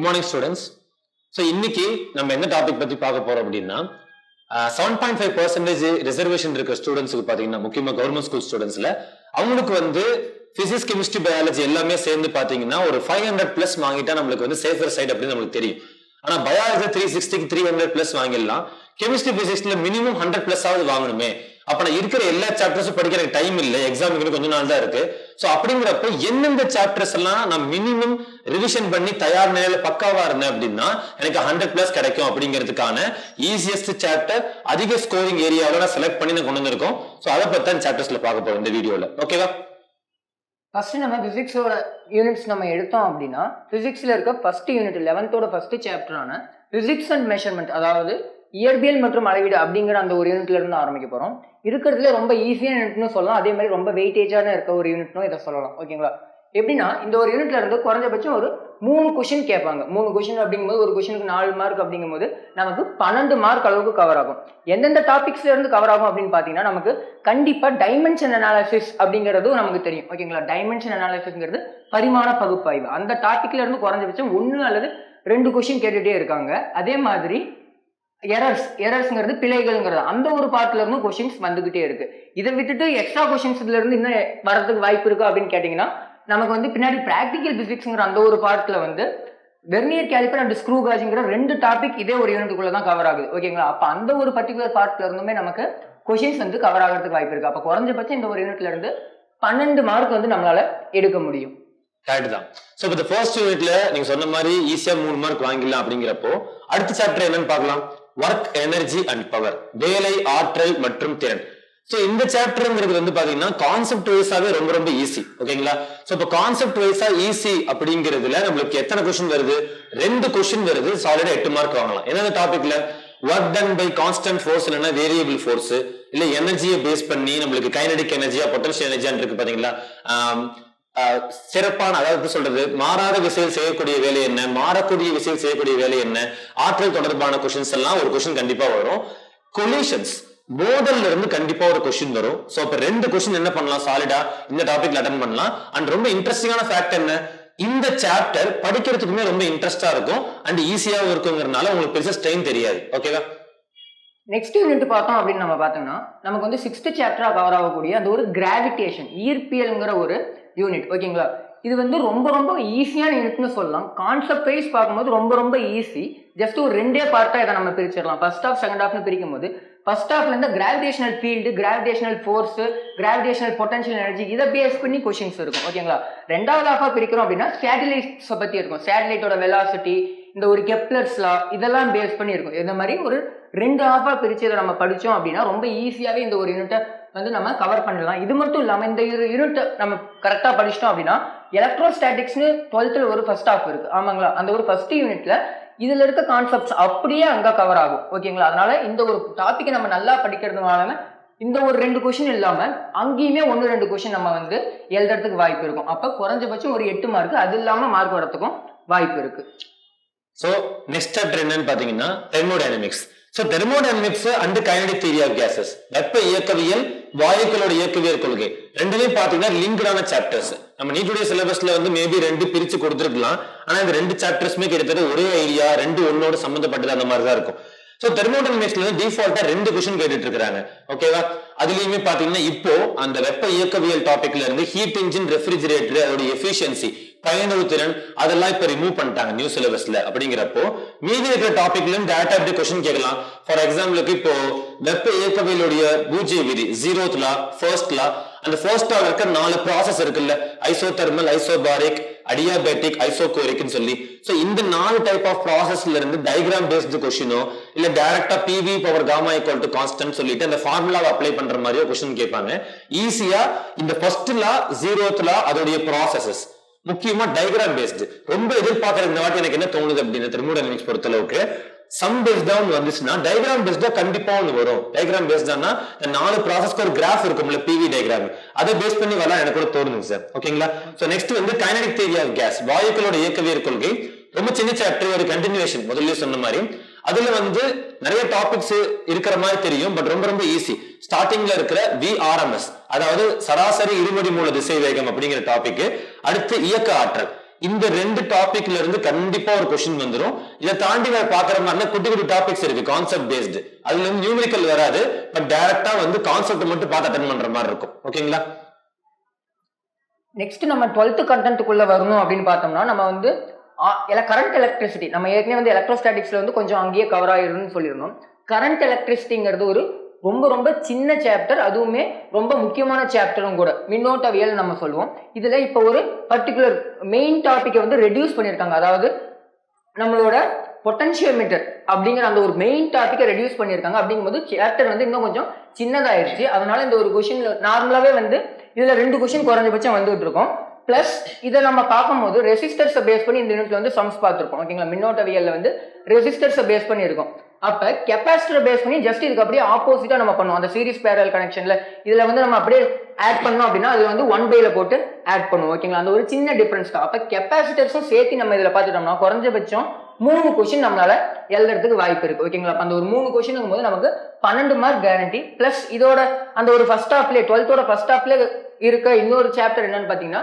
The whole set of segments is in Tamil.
குட் மார்னிங் ஸ்டூடெண்ட்ஸ் ஸோ இன்னைக்கு நம்ம என்ன டாபிக் பத்தி பார்க்க போறோம் அப்படின்னா seven point five percentage reservation இருக்க ஸ்டூடெண்ட்ஸுக்கு பாத்தீங்கன்னா முக்கியமா கவர்மெண்ட் ஸ்கூல் ஸ்டூடெண்ட்ஸ்ல அவங்களுக்கு வந்து பிசிக்ஸ் கெமிஸ்ட்ரி பயாலஜி எல்லாமே சேர்ந்து பாத்தீங்கன்னா ஒரு ஃபைவ் ஹண்ட்ரட் பிளஸ் வாங்கிட்டா நம்மளுக்கு வந்து சேஃபர் சைடு அப்படின்னு நம்மளுக்கு தெரியும். ஆனா பயாலஜி த்ரீ சிக்ஸ்டிக்கு த்ரீ ஹண்ட்ரட் பிளஸ் வாங்கிடலாம். கெமிஸ்ட்ரி பிசிக்ஸ்ல மினிமம் ஹண்ட்ரட் பிளஸ் ஆகுது வாங்கணுமே. அப்ப நான் இருக்கிற எல்லா சாப்டர்ஸும் படிக்க எனக்கு டைம் இல்லை. எக்ஸாமுக்கு கொஞ்ச நாள் தான் இருக்கு. ஸோ அப்படிங்கிறப்ப எந்தெந்த சாப்டர்ஸ் எல்லாம் நான் மினிமம் ரிவிஷன் பண்ணி தயார் நிலையில பக்காவா இருந்தேன் அப்படின்னா எனக்கு ஹண்ட்ரட் பிளஸ் கிடைக்கும் அப்படிங்கிறதுக்கான ஈஸியஸ்ட் சாப்டர் அதிக ஸ்கோரிங் ஏரியாவில் நான் செலக்ட் பண்ணி நான் கொண்டு வந்திருக்கோம். ஸோ அதை பத்தி தான் சாப்டர்ஸ்ல பார்க்க போறோம் இந்த வீடியோல ஓகேவா ஃபர்ஸ்ட் நம்ம பிசிக்ஸோட யூனிட்ஸ் நம்ம எடுத்தோம் அப்படின்னா பிசிக்ஸ்ல இருக்க ஃபர்ஸ்ட் யூனிட் லெவன்த்தோட ஃபர்ஸ்ட் சாப்டரான பிசிக்ஸ் அண்ட் மெஷர்மெண்ட் அதாவது இயற்பியல் மற்றும் அளவீடு அப்படிங்கிற அந்த ஒரு யூனிட்ல இருந்து ஆரம்பிக்க போறோம். இருக்கிறதுல ரொம்ப ஈஸியான யூனிட்னு சொல்லலாம். அதே மாதிரி ரொம்ப வெயிட்டேஜான இருக்க ஒரு யூனிட்னும் இதை சொல்லலாம். ஓகேங்களா எப்படின்னா இந்த ஒரு யூனிட்ல இருந்து குறைஞ்சபட்சம் ஒரு மூணு கொஷின் கேட்பாங்க. மூணு கொஷின் அப்படிங்கும்போது ஒரு கொஷினுக்கு நாலு மார்க் அப்படிங்கும்போது நமக்கு பன்னெண்டு மார்க் அளவுக்கு கவர் ஆகும். எந்தெந்த டாபிக்ஸ்ல இருந்து கவர் ஆகும் அப்படின்னு பார்த்தீங்கன்னா நமக்கு கண்டிப்பா டைமென்ஷன் அனாலிசிஸ் அப்படிங்கிறதும் நமக்கு தெரியும். ஓகேங்களா டைமென்ஷன் அனாலிசிஸ்ங்கிறது பரிமாண பகுப்பாய்வு. அந்த டாபிக்ல இருந்து குறைஞ்சபட்சம் ஒன்று அல்லது ரெண்டு கொஷின் கேட்டுகிட்டே இருக்காங்க. அதே மாதிரி எரர்ஸ் எரர்ஸ்ங்கிறது பிழைகள்ங்கிறது. அந்த ஒரு பார்ட்ல இருந்து கொஷின்ஸ் வந்துகிட்டே இருக்கு. இதை விட்டுட்டு எக்ஸ்ட்ரா கொஷின்ஸ்ல இருந்து இன்னும் வரதுக்கு வாய்ப்பு இருக்கு அப்படின்னு கேட்டிங்கன்னா நமக்கு வந்து பின்னாடி ப்ராக்டிக்கல் பிசிக்ஸ்ங்கிற அந்த ஒரு பார்ட்ல வந்து வெர்னியர் கேலிப்பர் அண்ட் ஸ்க்ரூ காஜிங்கிற ரெண்டு டாபிக் இதே ஒரு யூனிட்டுக்குள்ள தான் கவர் ஆகுது. ஓகேங்களா அப்ப அந்த ஒரு பர்டிகுலர் பார்ட்ல இருந்துமே நமக்கு கொஷின்ஸ் வந்து கவர் ஆகிறதுக்கு வாய்ப்பு இருக்கு. அப்ப குறைஞ்சபட்சம் இந்த ஒரு யூனிட்ல இருந்து பன்னெண்டு மார்க் வந்து நம்மளால எடுக்க முடியும். கரெக்ட் தான். ஸோ இப்போ ஃபர்ஸ்ட் யூனிட்ல நீங்க சொன்ன மாதிரி ஈஸியா மூணு மார்க் வாங்கிடலாம் அப்படிங்கிறப்போ அடுத்த சாப்டர் என்னன்னு பார்க்கலாம். ஒர்க் எனர்ஜி அண்ட் பவர் வேலை ஆற்றல் மற்றும் திறன். ஸோ இந்த சாப்டருங்கிறது வந்து பாத்தீங்கன்னா கான்செப்ட் வைஸாவே ரொம்ப ரொம்ப ஈஸி ஓகேங்களா ஸோ இப்போ கான்செப்ட் வைஸா ஈஸி அப்படிங்கிறதுல நம்மளுக்கு எத்தனை கொஸ்டின் வருது? ரெண்டு கொஸ்டின் வருது. சாலிடா எட்டு மார்க் வாங்கலாம். என்னென்ன டாபிக்ல work done by constant force இல்லைன்னா வேரியபிள் ஃபோர்ஸ் இல்ல எனர்ஜியை பேஸ் பண்ணி நம்மளுக்கு கைனடிக் எனர்ஜியா பொட்டன்ஷியல் எனர்ஜியான் இருக்கு பாத்தீங்களா? சிறப்பான அதாவது எப்படி சொல்றது மாறாத விசையில் செய்யக்கூடிய வேலை என்ன மாறக்கூடிய விசையில் செய்யக்கூடிய வேலை என்ன ஆற்றல் தொடர்பான கொஷின்ஸ் எல்லாம் ஒரு கொஷின் கண்டிப்பா வரும். கொலிஷன்ஸ் மோதல்ல இருந்து கண்டிப்பா ஒரு கொஸ்டின் வரும். சோ அப்ப ரெண்டு கொஸ்டின் என்ன பண்ணலாம்? சாலிடா இந்த டாபிக்ல அட்டன் பண்ணலாம். அண்ட் ரொம்ப இன்ட்ரெஸ்டிங்கான ஃபேக்ட் என்ன? இந்த சாப்டர் படிக்கிறதுக்குமே ரொம்ப இன்ட்ரெஸ்டா இருக்கும். அண்ட் ஈஸியாவும் இருக்குங்கிறதுனால உங்களுக்கு பெருசா ஸ்ட்ரெயின் தெரியாது. ஓகேவா நெக்ஸ்ட் யூனிட் பார்த்தோம் அப்படின்னு நம்ம பார்த்தோம்னா நமக்கு வந்து சிக்ஸ்த் சாப்டராக கவர் ஆகக்கூடிய அந்த ஒரு கிராவிடேஷன் ஈர்ப்பியல்ங்கிற ஒரு யூனிட் ஓகேங்களா இது வந்து ரொம்ப ரொம்ப ஈஸியான யூனிட்னு சொல்லலாம். கான்செப்ட் வைஸ் பார்க்கும்போது ரொம்ப ரொம்ப ஈஸி ஜஸ்ட் ஒரு ரெண்டே பார்ட்டாக இதை நம்ம பிரிச்சிடலாம். ஃபர்ஸ்ட் ஆஃப் செகண்ட் ஆஃப்னு பிரிக்கும் போது ஃபர்ஸ்ட் ஆஃப்ல இருந்து gravitational field gravitational force gravitational potential energy இதை பேஸ் பண்ணி கொஷின்ஸ் இருக்கும். ஓகேங்களா ரெண்டாவது ஆஃபாக பிரிக்கிறோம் அப்படின்னா சேட்டலைட்ஸை பற்றி இருக்கும். சேட்டலைட்டோட வெலாசிட்டி இந்த ஒரு கெப்லர்ஸ்லா இதெல்லாம் பேஸ் பண்ணி இருக்கும் இந்த மாதிரி ஒரு ரெண்டு ஹாஃபாக பிரித்து இதை நம்ம படித்தோம் அப்படின்னா ரொம்ப ஈஸியாகவே இந்த ஒரு யூனிட்டை வந்து நம்ம கவர் பண்ணலாம். இது மட்டும் இல்லாமல் இந்த யூனிட்டை நம்ம கரெக்டாக படிச்சிட்டோம் அப்படின்னா எலக்ட்ரோஸ்டாட்டிக்ஸ்னு டுவெல்த்தில் ஒரு ஃபர்ஸ்ட் ஹாஃப் இருக்குது ஆமாங்களா? அந்த ஒரு ஃபஸ்ட் யூனிட்டில் இதில் இருக்க கான்செப்ட்ஸ் அப்படியே அங்கே கவர் ஆகும். ஓகேங்களா? அதனால இந்த ஒரு டாப்பிக்கை நம்ம நல்லா படிக்கிறதுனால இந்த ஒரு ரெண்டு கொஷின் இல்லாமல் அங்கேயுமே ஒன்று ரெண்டு கொஷின் நம்ம வந்து எழுதுறதுக்கு வாய்ப்பு இருக்கும். அப்போ குறைஞ்சபட்சம் ஒரு எட்டு மார்க் அது இல்லாமல் மார்க் வரத்துக்கும் வாய்ப்பு இருக்குது ஸோ நெக்ஸ்ட் சாப்டர் என்னன்னு பாத்தீங்கன்னா thermodynamics so thermodynamics and kinetic theory of gases வெப்ப இயக்கவியல் வாயுக்களோட இயக்கவியல் கொள்கை. ரெண்டுமே பாத்தீங்கன்னா லிங்க்டான சாப்டர்ஸ் நம்ம நீட்டுடைய சிலபஸ்ல வந்து மேபி ரெண்டு பிரிச்சு கொடுத்துருக்கலாம். ஆனா இந்த ரெண்டு சாப்டர்ஸ்மே கிட்டத்தட்ட ஒரே ஐடியா ரெண்டு ஒன்னோட சம்பந்தப்பட்டது அந்த மாதிரி தான் இருக்கும் ஸோ தெர்மோடைனமிக்ஸ்ல வந்து டிஃபால்ட்டா ரெண்டு கொஸ்டின் கேட்டுட்டு இருக்காங்க ஓகேவா அதுலயுமே பாத்தீங்கன்னா இப்போ அந்த வெப்ப இயக்கவியல் டாபிக்ல இருந்து ஹீட் இன்ஜின் ரெஃப்ரிஜிரேட்டர் அதோட எஃபிஷியன்சி பயனுறு திறன் அதெல்லாம் இப்ப ரிமூவ் பண்ணிட்டாங்க நியூ சிலபஸ்ல அப்படிங்கிறப்போ மீதி இருக்கிற டாபிக்ல டேட்டா டேரக்டா எப்படி கொஸ்டின் கேட்கலாம். ஃபார் எக்ஸாம்பிளுக்கு இப்போ வெப்ப இயக்கவியலுடைய பூஜ்ய விதி ஜீரோத் லா ஃபர்ஸ்ட் லா அந்த ஃபர்ஸ்ட் லால இருக்க நாலு ப்ராசஸ் இருக்குல்ல. ஐசோதெர்மல் ஐசோபாரிக் அடியாபேட்டிக் ஐசோகோரிக்னு சொல்லி. சோ இந்த நாலு டைப் ஆஃப் ப்ராசஸ்ல இருந்து டயக்ராம் பேஸ்டு கொஸ்டினோ இல்ல டைரக்டா PV power gamma equal to constant சொல்லிட்டு அந்த ஃபார்முலாவை அப்ளை பண்ற மாதிரியோ கொஸ்டின் கேட்பாங்க. ஈஸியா இந்த ஃபர்ஸ்ட் லா ஜீரோத் லா அதோடைய ப்ராசஸஸ் முக்கியமா டயக்ராம் பேஸ்டு ரொம்ப எதிர்பார்க்கற இந்த வாட்டி எனக்கு என்ன தோணுது அப்படின்னு தெர்மோடைனமிக்ஸ் பொறுத்த அளவுக்கு சம் பேஸ் ஒன்று வந்துச்சுன்னா டயக்ராம் பேஸ்டா கண்டிப்பா ஒன்று வரும். டயக்ராம் பேஸ்டானா நாலு ப்ராசஸ்க்கு ஒரு கிராஃப் இருக்கும்ல பிவி டயக்ராம் அதை பேஸ் பண்ணி வரலாம் எனக்கு கூட தோணுது சார் ஓகேங்களா ஸோ நெக்ஸ்ட் வந்து கைனடிக் தியரி ஆஃப் கேஸ் வாயுக்களோட இயக்கவியல் கொள்கை. ரொம்ப சின்ன சாப்டர் ஒரு கண்டினியூஷன் முதல்ல சொன்ன மாதிரி அதுல வந்து நிறைய டாபிக்ஸ் இருக்கிற மாதிரி தெரியும் பட் ரொம்ப ரொம்ப ஈஸி ஸ்டார்டிங்ல இருக்கிற விஆர்எம்எஸ் அதாவது சராசரி இருமடி மூல திசை வேகம் அப்படிங்கிற டாபிக் அடுத்து இயக்க ஆற்றல். இந்த ரெண்டு டாபிக்ல இருந்து கண்டிப்பா ஒரு கொஸ்டின் வந்துடும் இதை தாண்டி வேற பாக்குற மாதிரி குட்டி குட்டி டாபிக்ஸ் இருக்கு கான்செப்ட் பேஸ்டு அதுல இருந்து நியூமரிக்கல் வராது பட் டைரக்டா வந்து கான்செப்ட் மட்டும் பார்த்து அட்டன் பண்ற மாதிரி இருக்கும். ஓகேங்களா நெக்ஸ்ட் நம்ம டுவெல்த் கண்டென்ட்டுக்குள்ள வரணும் அப்படின்னு பார்த்தோம்னா நம்ம வந்து கரண்ட் எலக்ட்ரிசிட்டி நம்ம ஏற்கனவே வந்து எலக்ட்ரோஸ்டாட்டிக்ஸில் வந்து கொஞ்சம் அங்கேயே கவர் ஆயிரும்னு சொல்லியிருந்தோம். கரண்ட் எலக்ட்ரிசிட்டிங்கிறது ஒரு ரொம்ப ரொம்ப சின்ன சாப்டர் அதுவுமே ரொம்ப முக்கியமான சாப்டரும் கூட. மின்னோட்டவியல் நம்ம சொல்லுவோம். இதில் இப்போ ஒரு பர்டிகுலர் மெயின் டாப்பிக்கை வந்து ரெடியூஸ் பண்ணியிருக்காங்க. அதாவது நம்மளோட பொட்டன்ஷியோமீட்டர் அப்படிங்கிற அந்த ஒரு மெயின் டாப்பிக்கை ரெடியூஸ் பண்ணியிருக்காங்க. அப்படிங்கும்போது சாப்டர் வந்து இன்னும் கொஞ்சம் சின்னதாயிருச்சு. அதனால இந்த ஒரு கொஷின் நார்மலாகவே வந்து இதில் ரெண்டு கொஷின் குறைஞ்சபட்சம் வந்துகிட்டு இருக்கோம். ப்ளஸ் இதை நம்ம பார்க்கும்போது ரெசிஸ்டர்ஸை பேஸ் பண்ணி இந்த யூனிட்ல வந்து சம்ஸ் பார்த்துருக்கோம் ஓகேங்களா மின்னோட்டவியல்ல வந்து ரெசிஸ்டர்ஸை பேஸ் பண்ணி இருக்கும் அப்ப கெப்பாசிட்டரை பேஸ் பண்ணி ஜஸ்ட் இதுக்கு அப்படியே ஆப்போசிட்டா நம்ம பண்ணுவோம். அந்த சீரிஸ் பேரல் கனெக்ஷன்ல இதுல வந்து நம்ம அப்படியே ஆட் பண்ணோம் அப்படின்னா அது வந்து ஒன் பைல போட்டு ஆட் பண்ணுவோம். ஓகேங்களா அந்த ஒரு சின்ன டிஃபரன்ஸ் தான். அப்ப கெப்பாசிட்டர்ஸும் சேர்த்து நம்ம இதுல பார்த்துட்டோம்னா குறைஞ்சபட்சம் மூணு கொஸ்டின் நம்மளால எழுதுறதுக்கு வாய்ப்பு இருக்கு. ஓகேங்களா அந்த ஒரு மூணு கொஸ்டின் போது நமக்கு பன்னெண்டு மார்க் கேரண்டி பிளஸ் இதோட அந்த ஒரு ஃபர்ஸ்ட் ஹாஃப்ல டுவெல்த்தோட ஃபர்ஸ்ட் ஹாஃப்ல இருக்க இன்னொரு சாப்டர் என்னன்னு பாத்தீங்கன்னா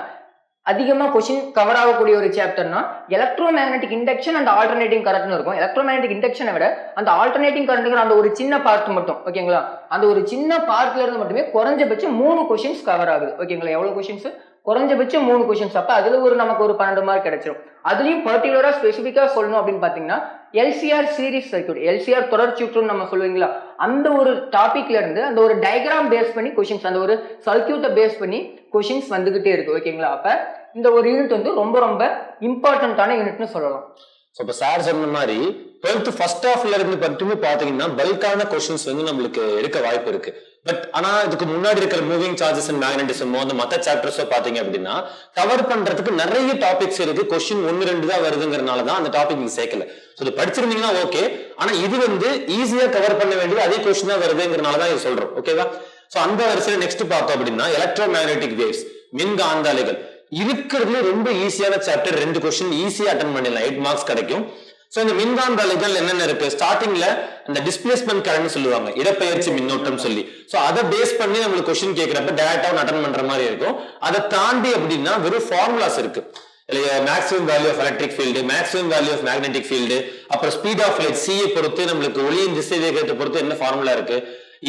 அதிகமாக கொஷின் கவர் ஆகக்கூடிய ஒரு சாப்டர்னா electromagnetic induction and alternating கரண்ட்னு இருக்கும். எலக்ட்ரோ மேக்னெட்டிக் இண்டக்ஷனை விட அந்த ஆல்டர்னேட்டிங் கரண்ட்டுங்கிற அந்த ஒரு சின்ன பார்ட் மட்டும் ஓகேங்களா அந்த ஒரு சின்ன பார்ட்ல இருந்து மட்டுமே குறைஞ்சபட்சம் மூணு கொஷின்ஸ் கவர் ஆகுது. ஓகேங்களா எவ்வளோ கொஷின்ஸ் குறைஞ்சபட்சம் மூணு கொஷின்ஸ் அப்போ அதுல ஒரு நமக்கு ஒரு பன்னெண்டு மார்க் கிடைச்சிரும். அதுலயும் பர்டிகுலராக ஸ்பெசிஃபிக்கா சொல்லணும் அப்படின்னு பாத்தீங்கன்னா எல்சிஆர் சீரிஸ் சர்க்கியூட் எல்சிஆர் தொடர் சுற்றுன்னு நம்ம சொல்லுவீங்களா? அந்த ஒரு டாபிக்ல இருந்து அந்த ஒரு டயக்ராம் பேஸ் பண்ணி கொஷின்ஸ் அந்த ஒரு சர்க்கியூட்டை பேஸ் பண்ணி கொஷின்ஸ் வந்துகிட்டே இருக்கு. ஓகேங்களா அப்ப இந்த ஒரு யூனிட் வந்து ரொம்ப ரொம்ப இம்பார்ட்டண்ட்டான யூனிட்னு சொல்லலாம். ஸோ இப்போ சார் சொன்ன மாதிரி டுவெல்த் ஃபர்ஸ்ட் ஹாஃப்ல இருந்து மட்டுமே பாத்தீங்கன்னா பல்கான கொஸ்டின்ஸ் வந்து நம்மளுக்கு எடுக்க வாய்ப்பு இருக்கு. பட் ஆனா இதுக்கு முன்னாடி இருக்கிற மூவிங் சார்ஜஸ் அண்ட் மேக்னட்டிசமோ அந்த மற்ற சாப்டர்ஸோ பாத்தீங்க அப்படின்னா கவர் பண்றதுக்கு நிறைய டாபிக்ஸ் இருக்கு. கொஸ்டின் ஒன்னு ரெண்டு தான் வருதுங்கிறனால தான் அந்த டாபிக் நீங்க சேர்க்கல. ஸோ இது படிச்சிருந்தீங்கன்னா ஓகே ஆனா இது வந்து ஈஸியா கவர் பண்ண வேண்டியது அதே கொஸ்டின் தான் வருதுங்கிறனால தான் இது சொல்றோம். ஓகேவா ஸோ அந்த வரிசையில நெக்ஸ்ட் பார்த்தோம் அப்படின்னா எலக்ட்ரோ மேக்னெட்டிக் வேவ்ஸ் மின்காந்த அலைகள் இருக்கிறதுல ரொம்ப ஈஸியான சாப்டர் ரெண்டு கொஸ்டின் ஈஸியா அட்டன் பண்ணிடலாம். எயிட் மார்க்ஸ் கிடைக்கும். ஸோ இந்த மின்காந்த அலைகள் என்னென்ன இருக்கு? ஸ்டார்டிங்ல இந்த டிஸ்பிளேஸ்மெண்ட் கரண்ட் சொல்லுவாங்க. இடப்பெயர்ச்சி மின்னோட்டம் சொல்லி. ஸோ அதை பேஸ் பண்ணி நம்மளுக்கு கொஸ்டின் கேட்கிறப்ப டேரக்டாக அட்டன் பண்ற மாதிரி இருக்கும். அதை தாண்டி அப்படின்னா வெறும் ஃபார்முலாஸ் இருக்கு. இல்லையா maximum value of electric field maximum value of magnetic field அப்புறம் ஸ்பீட் ஆஃப் லைட் சியை பொறுத்து நம்மளுக்கு ஒளியின் திசை வேகத்தை பொறுத்து என்ன ஃபார்முலா இருக்கு?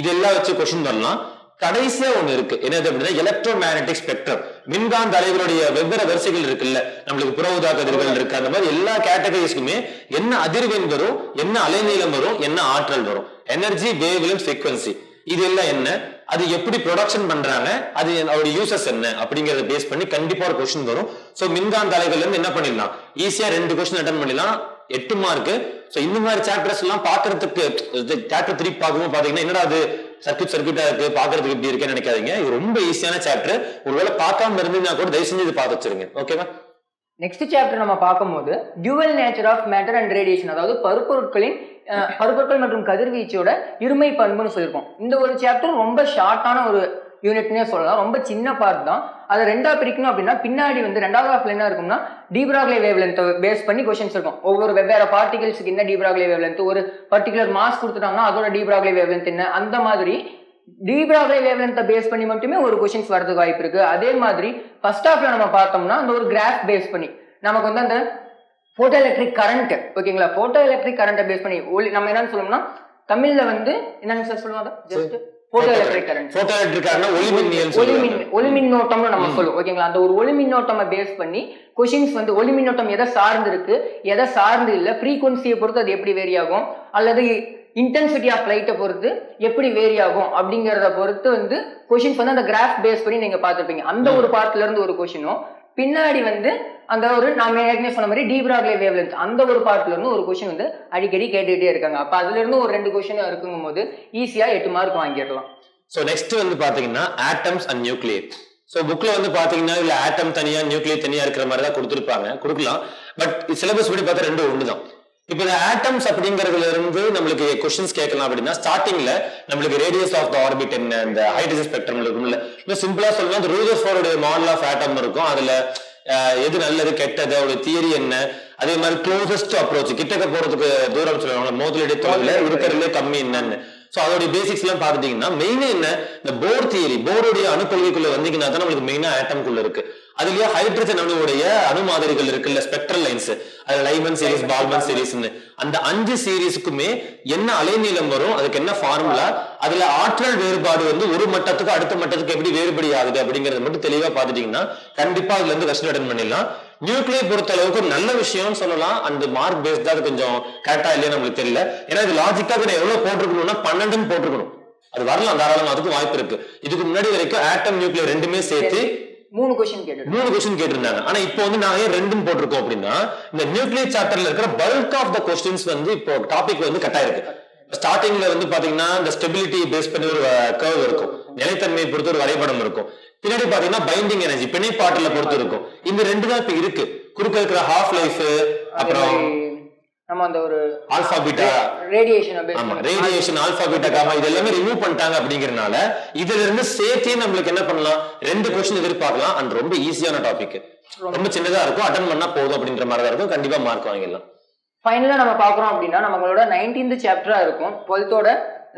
இதெல்லாம் வச்சு கொஸ்டின் பண்ணலாம். கடைசியா ஒண்ணு இருக்கு. என்னது அப்படின்னா எலக்ட்ரோ மேக்னட்டிக் ஸ்பெக்ட்ரம் மின்காந்த அலைகளுடைய வெவ்வேறு வரிசைகள் இருக்குல்ல. நம்மளுக்கு புற ஊதா கதிர்கள் இருக்கு. அந்த மாதிரி எல்லா கேட்டகரிஸ்க்குமே என்ன அதிர்வெண் வரும் என்ன அலைநீளம் வரும் என்ன ஆற்றல் வரும். எனர்ஜி வேவ்லென்த் ஃப்ரீக்வன்சி இது எல்லாம் என்ன? அது எப்படி ப்ரொடக்ஷன் பண்றாங்க? அது அவருடைய யூசஸ் என்ன? அப்படிங்கறத பேஸ் பண்ணி கண்டிப்பா ஒரு கொஸ்டின் வரும். சோ மின்காந்த அலைகள்ல இருந்து என்ன பண்ணிடலாம்? ஈஸியா ரெண்டு கொஸ்டின் அட்டன் பண்ணிடலாம். எட்டு மார்க் சோ இந்த மாதிரி சாப்டர்ஸ் எல்லாம் பாக்குறதுக்கு சாப்டர் த்ரீ பார்க்கும்போது பாத்தீங்கன்னா என்னடா அது சர்க்கியூட் சர்க்கியூட்டா இருக்கு பாக்குறதுக்கு இப்படி இருக்கேன்னு நினைக்காதீங்க. இது ரொம்ப ஈஸியான சாப்டர் ஒருவேளை பார்க்காம இருந்தீங்கன்னா கூட தயவு செஞ்சு இது பார்த்து வச்சிருங்க. ஓகேவா நெக்ஸ்ட் சாப்டர் நம்ம பார்க்கும்போது dual nature of matter and radiation அதாவது பருப்பொருட்களின் பருப்பொருட்கள் மற்றும் கதிர்வீச்சோட இருமை பண்புன்னு சொல்லியிருக்கோம். இந்த ஒரு சாப்டர் ரொம்ப ஷார்ட்டான ஒரு யூனிட்னே சொல்லலாம். ரொம்ப சின்ன பார்ட் தான். அதை ரெண்டா பிரிக்கணும் அப்படின்னா பின்னாடி வந்து ரெண்டாவது ஹாஃப்ல என்ன இருக்கும்னா டீப்ராக்லே வேவ் லென்த் பேஸ் பண்ணி கொஷின்ஸ் இருக்கும். ஒவ்வொரு வெவ்வேறு பார்ட்டிகல்ஸுக்கு என்ன டீப்ராக்லே வேவ் லென்த் ஒரு பர்டிகுலர் மாஸ் கொடுத்துட்டாங்கன்னா அதோட டீப்ராக்லே வேவ் லென்த் என்ன? அந்த மாதிரி டீப்ராக்லே வேவ் லென்த்தை பேஸ் பண்ணி மட்டுமே ஒரு கொஷின்ஸ் வரதுக்கு வாய்ப்பு இருக்கு. அதே மாதிரி ஃபர்ஸ்ட் ஹாஃப்ல நம்ம பார்த்தோம்னா அந்த ஒரு கிராஃப் பேஸ் பண்ணி நமக்கு வந்து அந்த போட்டோ எலக்ட்ரிக் கரண்ட் ஓகேங்களா போட்டோ எலக்ட்ரிக் கரண்ட்டை பேஸ் பண்ணி ஒளி நம்ம என்னன்னு சொல்லணும்னா தமிழ்ல வந்து என்னன்னு சார் சொல்லுவாங்க? Just photoelectric current photo எலக்ட்ரிக்காரனா ஒளி மின்னியல் ஒளி சொல்லுவாங்க. மின் ஒளி மின்னோட்டம்னு நம்ம சொல்லுவோம் ஓகேங்களா? அந்த ஒரு ஒளி மின்னோட்டமை பேஸ் பண்ணி கொஷின்ஸ் வந்து ஒளி மின்னோட்டம் எதை சார்ந்து இருக்கு எதை சார்ந்து இல்லை ஃப்ரீக்வன்சியை பொறுத்து அது எப்படி வேரி ஆகும் அல்லது இன்டென்சிட்டி ஆஃப் லைட்டை பொறுத்து எப்படி வேரி ஆகும் அப்படிங்கிறத பொறுத்து வந்து கொஷின்ஸ் வந்து அந்த கிராஃப் பேஸ் பண்ணி நீங்க பார்த்துருப்பீங்க. அந்த ஒரு பார்ட்ல இருந்து ஒரு கொஷினும் பின்னாடி வந்து அந்த ஒரு நாம ஏற்கனவே சொன்ன மாதிரி டீப்ராக்லே வேவ் லென்த் அந்த ஒரு பார்ட்ல இருந்து ஒரு கொஷின் வந்து அடிக்கடி கேட்டுக்கிட்டே இருக்காங்க. அப்ப அதுல இருந்து ஒரு ரெண்டு கொஷின் இருக்குங்கும் போது ஈஸியா எட்டு மார்க் வாங்கிடலாம். சோ நெக்ஸ்ட் வந்து பாத்தீங்கன்னா ஆட்டம்ஸ் அண்ட் நியூக்ளியர் சோ புக்ல வந்து பாத்தீங்கன்னா இதுல ஆட்டம் தனியா நியூக்ளியர் தனியா இருக்கிற மாதிரி தான் கொடுத்துருப்பாங்க. கொடுக்கலாம். பட் சிலபஸ் படி பார்த்தா ரெண்டு ஒன்று தான் இப்போ இந்த ஆட்டம்ஸ் அப்படிங்கறதுல இருந்து நம்மளுக்கு கொஸ்டின்ஸ் கேட்கலாம் அப்படின்னா ஸ்டார்டிங்ல நம்மளுக்கு ரேடியஸ் ஆஃப் த ஆர்பிட் என்ன இந்த ஹைட்ரஜன் ஸ்பெக்ட்ரம் இருக்கும்ல. இன்னும் சிம்பிளா சொல்லணும் அந்த ரூதர்ஃபோர்டுடைய மாடல் ஆஃப் ஆட்டம் இருக்கும். அதுல எது நல்லது கெட்டது அதோட தியரி என்ன? அதே மாதிரி க்ளோசஸ்ட் அப்ரோச் கிட்டக்க போறதுக்கு தூரம் சொல்லுவாங்க மோதலடி தொலைவில் இருக்கிறதுலே கம்மி என்னன்னு. சோ அதோட பேசிக்ஸ் எல்லாம் பாத்துட்டீங்கன்னா மெயினா என்ன? இந்த போர் தியரி போருடைய அணுக்கொள்கைக்குள்ள வந்தீங்கன்னா தான் நம்மளுக்கு மெயினா ஆட்டம்குள்ள இருக்கு. அதுலயே ஹைட்ரஜன் அணுவுடைய அணு மாதிரிகள் இருக்குல்ல ஸ்பெக்ட்ரல் லைன்ஸ் அது லைமன் சீரிஸ் பால்மன் சீரீஸ்னு அந்த அஞ்சு சீரிஸுக்குமே என்ன அலைநீளம் வரும்? அதுக்கு என்ன ஃபார்முலா அதுல ஆற்றல் வேறுபாடு வந்து ஒரு மட்டத்துக்கு அடுத்த மட்டத்துக்கு எப்படி வேறுபடி ஆகுது அப்படிங்கறது மட்டும் தெளிவா பாத்துட்டீங்கன்னா கண்டிப்பா அதுல இருந்து கொஸ்டின் அட்டன் பண்ணிடலாம். நியூக்ளியர் பொறுத்த அளவுக்கு நல்ல விஷயம்னு சொல்லலாம். அந்த மார்க் பேஸ் தான் அது கொஞ்சம் கரெக்டா இல்லையா நம்மளுக்கு தெரியல. ஏன்னா இது லாஜிக்கா நான் எவ்வளவு போட்டிருக்கணும்னா பன்னெண்டுன்னு போட்டிருக்கணும். அது வரலாம் தாராளமா அதுக்கு வாய்ப்பு இருக்கு. இதுக்கு முன்னாடி வரைக்கும் ஆட்டம் நியூக்ளியர் ரெண்டுமே சேர்த்து மூணு கொஸ்டின் கேட்டு மூணு கொஸ்டின் கேட்டிருந்தாங்க. ஆனா இப்போ வந்து நான் ஏன் ரெண்டும் போட்டிருக்கோம் அப்படின்னா இந்த நியூக்ளியர் சாப்டர்ல இருக்கிற பல்க் ஆஃப் த கொஸ்டின்ஸ் வந்து இப்போ டாபிக் வந்து கட் ஆயிருக்கு. ஸ்டார்டிங்ல வந்து பாத்தீங்கன்னா இந்த ஸ்டெபிலிட்டி பேஸ் பண்ணி ஒரு கர்வ் இருக்கும். நிலைத்தன்மையை பொறுத்து ஒரு வரைபடம் இருக்கும். பின்னாடி பாத்தீங்கன்னா பைண்டிங் எனர்ஜி பிணைப்பாற்றல பொறுத்து இருக்கும். இந்த ரெண்டு தான் இப்ப இருக்கு. குறுக்க இருக்கிற ஹாஃப் லைஃப் அப்புறம் நம்ம அந்த ஒரு ஆல்பா பீட்டா ரேடியேஷன் ஆமா ரேடியேஷன் ஆல்பா பீட்டா காமா இது எல்லாமே ரிமூவ் பண்ணிட்டாங்க அப்படிங்கறனால இதுல இருந்து சேர்த்தே நம்மளுக்கு என்ன பண்ணலாம்? ரெண்டு கொஸ்டின் எதிர்பார்க்கலாம். அண்ட் ரொம்ப ஈஸியான டாபிக் ரொம்ப சின்னதா இருக்கும். அட்டன் பண்ணா போதும் அப்படின்ற மாதிரி தான் இருக்கும். கண்டிப்பா மார்க் வாங்கிடலாம். ஃபைனலா நம்ம பாக்குறோம் அப்படின்னா நம்மளோட நைன்டீன்த் சாப்டரா இருக்கும். டுவெல்த்தோட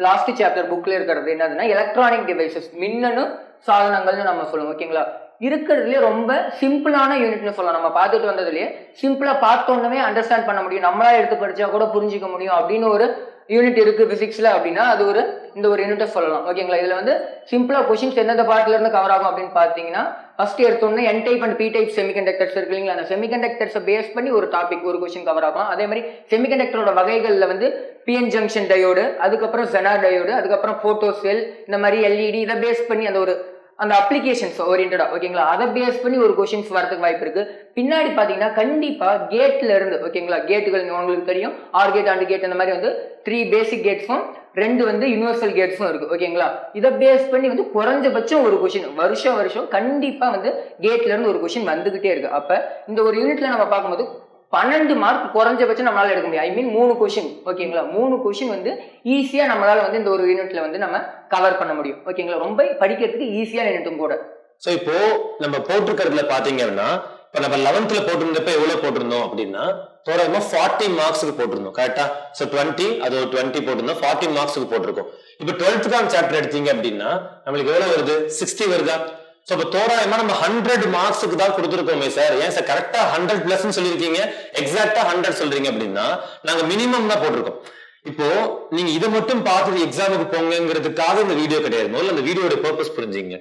லாஸ்ட் சாப்டர் புக்ல இருக்கிறது என்னதுன்னா எலக்ட்ரானிக் டிவைசஸ் மின்னணு சாதனங்கள்னு நம்ம சொல்லுவோம். ஓகேங்களா இருக்கிறதுலே ரொம்ப சிம்பிளான யூனிட்னு சொல்லலாம். நம்ம பார்த்துட்டு வந்ததுலயே சிம்பிளா பார்த்தோன்னே அண்டர்ஸ்டாண்ட் பண்ண முடியும். நம்மளா எடுத்து படிச்சா கூட புரிஞ்சிக்க முடியும் அப்படின்னு ஒரு யூனிட் இருக்கு பிசிக்ஸ்ல அப்படின்னா அது ஒரு இந்த ஒரு யூனிட்டை சொல்லலாம். ஓகேங்களா இதுல வந்து சிம்பிளா கொஸ்டின்ஸ் எந்தெந்த பார்ட்ல இருந்து கவர் ஆகும் அப்படின்னு பாத்தீங்கன்னா ஃபர்ஸ்ட் எடுத்தோன்னே N type and P type semiconductors இருக்கு இல்லைங்களா? அந்த செமிகண்டக்டர்ஸை பேஸ் பண்ணி ஒரு டாபிக் ஒரு கொஸ்டின் கவர் ஆகும் அதே மாதிரி செமிகண்டக்டரோட வகைகள்ல வந்து பிஎன் ஜங்ஷன் டயோடு அதுக்கப்புறம் ஜெனார் டயோடு அதுக்கப்புறம் போட்டோ செல் இந்த மாதிரி எல்இடி இதை பேஸ் பண்ணி அந்த ஒரு அந்த அப்ளிகேஷன்ஸ் ஓரியன்டா ஓகேங்களா அதை பேஸ் பண்ணி ஒரு கொஷின்ஸ் வரதுக்கு வாய்ப்பு இருக்கு. பின்னாடி பாத்தீங்கன்னா கண்டிப்பா கேட்ல இருந்து ஓகேங்களா கேட்டுகள் உங்களுக்கு தெரியும். ஆர் கேட் அண்ட் கேட் அந்த மாதிரி வந்து த்ரீ பேசிக் கேட்ஸும் ரெண்டு வந்து யூனிவர்சல் கேட்ஸும் இருக்கு ஓகேங்களா இதை பேஸ் பண்ணி வந்து குறைஞ்சபட்சம் ஒரு கொஷின் வருஷம் வருஷம் கண்டிப்பா வந்து கேட்ல இருந்து ஒரு கொஷின் வந்துகிட்டே இருக்கு. அப்ப இந்த ஒரு யூனிட்ல நம்ம பார்க்கும்போது பன்னெண்டு மார்க் குறைஞ்சபட்சம் நம்மளால எடுக்க முடியும். ஐ மீன் மூணு கொஷின் ஓகேங்களா மூணு கொஷின் வந்து ஈஸியா நம்மளால வந்து இந்த ஒரு யூனிட்ல வந்து நம்ம கவர் பண்ண முடியும். ஓகேங்களா ரொம்ப படிக்கிறதுக்கு ஈஸியான யூனிட்டும் கூட. சோ இப்போ நம்ம போட்டிருக்கிறதுல பாத்தீங்கன்னா இப்ப நம்ம லெவன்த்ல போட்டிருந்தப்ப எவ்வளவு போட்டிருந்தோம் அப்படின்னா தோராயமா ஃபார்ட்டி மார்க்ஸுக்கு போட்டிருந்தோம். கரெக்டா சோ டுவெண்ட்டி அது ஒரு டுவெண்ட்டி போட்டிருந்தோம். ஃபார்ட்டி மார்க்ஸ்க்கு போட்டிருக்கோம். இப்போ தான் சாப்டர் எடுத்தீங்க அப்படின்னா நம்மளுக்கு எவ்வளவு வருது? சிக்ஸ்டி வருதா? ஸோ இப்போ தோராயமா நம்ம ஹண்ட்ரட் மார்க்ஸுக்கு தான் கொடுத்துருக்கோமே சார் ஏன் சார் கரெக்டா ஹண்ட்ரட் பிளஸ் சொல்லியிருக்கீங்க. எக்ஸாக்டா ஹண்ட்ரட் சொல்றீங்க அப்படின்னா நாங்க மினிமம் தான் போட்டிருக்கோம். இப்போ நீங்க இதை மட்டும் பார்த்துட்டு எக்ஸாமுக்கு போங்கிறதுக்காக இந்த வீடியோ கிடையாது. முதல்ல அந்த வீடியோட பர்பஸ் புரிஞ்சுங்க.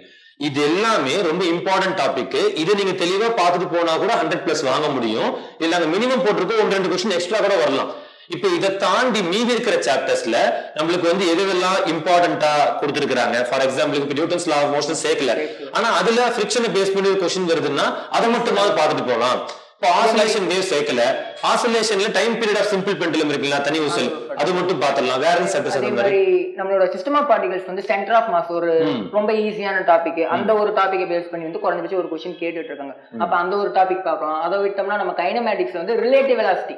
இது எல்லாமே ரொம்ப இம்பார்ட்டன்ட் டாபிக் இதை நீங்க தெளிவா பார்த்துட்டு போனா கூட ஹண்ட்ரட் பிளஸ் வாங்க முடியும். இல்ல நாங்க மினிமம் போட்டிருக்கோம். ஒன்று ரெண்டு கொஸ்டின் எக்ஸ்ட்ரா கூட வரலாம். இப்போ இதை தாண்டி மீதி இருக்கிற சாப்டர்ஸ்ல நம்மளுக்கு வந்து எதுவெல்லாம் இம்பார்ட்டன்டா கொடுத்துருக்காங்க ஃபார் எக்ஸாம்பிள் இப்போ நியூட்டன்ஸ் லா ஆஃப் மோஷன் சேர்க்கல. ஆனா அதுல ஃபிரிக்ஷனை பேஸ் பண்ணி ஒரு கொஸ்டின் வருதுன்னா அதை மட்டுமாவது பார்த்துட்டு போகலாம். இப்போ ஆசோலேஷன் வேவ் சேர்க்கல. ஆசோலேஷன்ல time period of simple pendulum இருக்குல்ல தனி ஊசல். அது மட்டும் பார்த்துடலாம் வேற சாப்டர்ஸ் அதே அந்த மாதிரி நம்மளோட சிஸ்டம் ஆஃப் பார்ட்டிகல்ஸ் வந்து சென்டர் ஆஃப் மாஸ் ஒரு. ரொம்ப ஈஸியான டாபிக் அந்த ஒரு டாபிக்கை பேஸ் பண்ணி வந்து குறைஞ்சபட்சம் ஒரு கொஸ்டின் கேட்டுட்டு இருக்காங்க அப்ப அந்த ஒரு டாபிக் பார்க்கலாம் அதை விட்டோம்னா நம்ம கைனமேட்டிக்ஸ் வந்து ரிலேட்டிவ் வெலாசிட்டி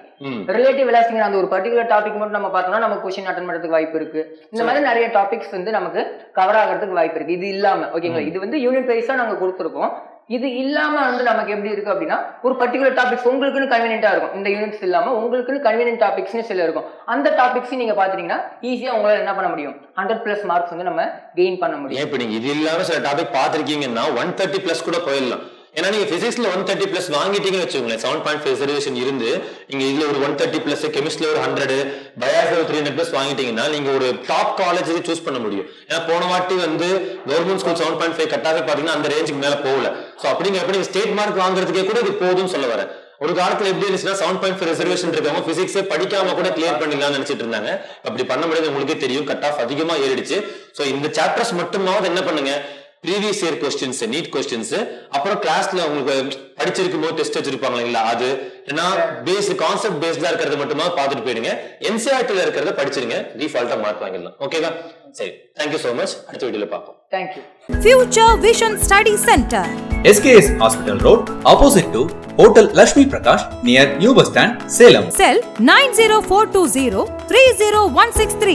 ரிலேட்டிவ் வெலாசிட்டிங்கிற அந்த ஒரு பர்டிகுலர் டாபிக் மட்டும் நம்ம பார்த்தோம்னா நம்ம கொஸ்டின் அட்டன் பண்றதுக்கு வாய்ப்பு இருக்கு. இந்த மாதிரி நிறைய டாபிக்ஸ் வந்து நமக்கு கவர் ஆகிறதுக்கு வாய்ப்பு இருக்கு. இது இல்லாம ஓகேங்களா இது வந்து யூனிட் வைஸா நாங்க கொடுத்துருக்கோம். இது இல்லாம வந்து நமக்கு எப்படி இருக்கு அப்படின்னா ஒரு பர்டிகுலர் டாபிக்ஸ் உங்களுக்குன்னு கன்வீனியன்ட்டா இருக்கும். இந்த யூனிட்ஸ் இல்லாம உங்களுக்குன்னு கன்வீனியன்ட் டாபிக்ஸ்னு சில இருக்கும். அந்த டாபிக்ஸ் நீங்க பாத்தீங்கன்னா ஈஸியா உங்களால என்ன பண்ண முடியும்? ஹண்ட்ரட் பிளஸ் மார்க்ஸ் வந்து நம்ம கெயின் பண்ண முடியும். ஏன் இப்ப நீங்க இது இல்லாம சில டாபிக் பாத்திருக்கீங்கன்னா ஒன் தேர்ட்டி பிளஸ் கூட போயிடலாம். ஏன்னா நீங்க பிசிக்ஸ்ல ஒன் தேர்ட்டி பிளஸ் வாங்கிட்டீங்கன்னு வச்சுக்கோங்களேன். செவன் பாயிண்ட் ஃபைவ் ரிசர்வேஷன் இருந்து நீங்க இதுல ஒரு ஒன் தேர்ட்டி பிளஸ் கெமிஸ்ட்ல ஒரு ஹண்ட்ரட் பயாஸ்ல ஒரு த்ரீ ஹண்ட்ரட் பிளஸ் வாங்கிட்டீங்கன்னா நீங்க ஒரு டாப் காலேஜ் சூஸ் பண்ண முடியும். ஏன்னா போன வாட்டி வந்து government school seven point five கட்டாக பாத்தீங்கன்னா அந்த ரேஞ்சுக்கு மேல போகல. சோ அப்படிங்கிறப்ப நீங்க ஸ்டேட் மார்க் வாங்குறதுக்கே கூட இது போதும் சொல்ல வரேன் ஒரு காலத்துல எப்படி இருந்துச்சுன்னா செவன் பாயிண்ட் ஃபைவ் ரிசர்வேஷன் இருக்கவங்க பிசிக்ஸே படிக்காம கூட கிளியர் பண்ணிடலாம்னு நினைச்சிட்டு இருந்தாங்க. அப்படி பண்ண முடியாது உங்களுக்கே தெரியும். கட் ஆஃப் அதிகமா ஏறிடுச்சு. சோ இந்த சாப்டர்ஸ் மட்டுமாவது என்ன பண்ணுங்க? Previous year questions NEET questions அப்புறம் கிளாஸ்ல உங்களுக்கு படிச்சிருக்கும் போது டெஸ்ட் வச்சிருப்பாங்க இல்லைங்களா அது ஏன்னா பேஸ் கான்செப்ட் பேஸ்டா இருக்கிறத மட்டுமா? பார்த்துட்டு போயிடுங்க. என்சிஆர்டில இருக்கிறத படிச்சிருங்க. டிஃபால்ட்டா மார்க் வாங்கிடலாம். ஓகேவா சரி. தேங்க்யூ சோ மச் அடுத்த வீடியோல பார்ப்போம். Thank you Future Vision Study Center. SKS Hospital Road, opposite to Hotel Lashmi Prakash, near New Bus Stand, Salem. Cell 90420 30163.